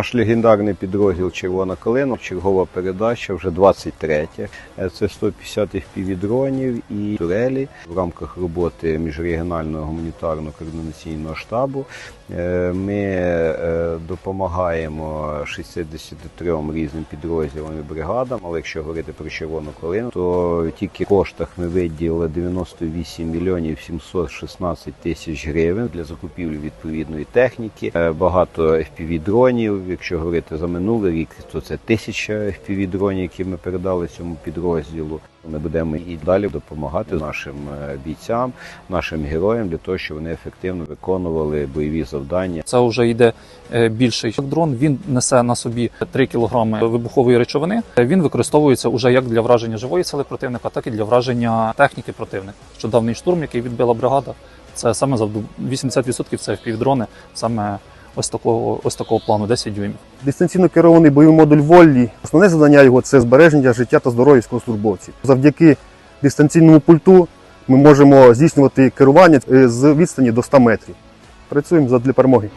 Наш легендарний підрозділ Червона калина, чергова передача, вже 23. Е, Це 150 FPV-дронів і турелі в рамках роботи міжрегіонального гуманітарного координаційного штабу. е, Ми е, допомагаємо 63 різним підрозділам і бригадам. Але якщо говорити про червону калину, то тільки в коштах ми виділили 98 мільйонів 716 тисяч гривень для закупівлі відповідної техніки. Багато FPV-дронів. Якщо говорити за минулий рік, то це тисяча FPV-дронів, які ми передали цьому підрозділу. Ми будемо і далі допомагати нашим е, бійцям, нашим героям для того, щоб вони ефективно виконували бойові завдання. Це вже йде е, більший дрон. Він несе на собі 3 кг вибухової речовини. Він використовується уже як для враження живої сили противника, так і для враження техніки противника. Щодавний штурм, який відбила бригада, це саме завду 80% це півдрони, саме ось такого ось такого плану, 10 дюймів. Дистанційно керований бойовий модуль Воллі. Основне завдання його це збереження життя та здоров'я військовослужбовців. Завдяки дистанційному пульту ми можемо здійснювати керування е, з відстані до 100 метрів. Працюємо задля перемоги.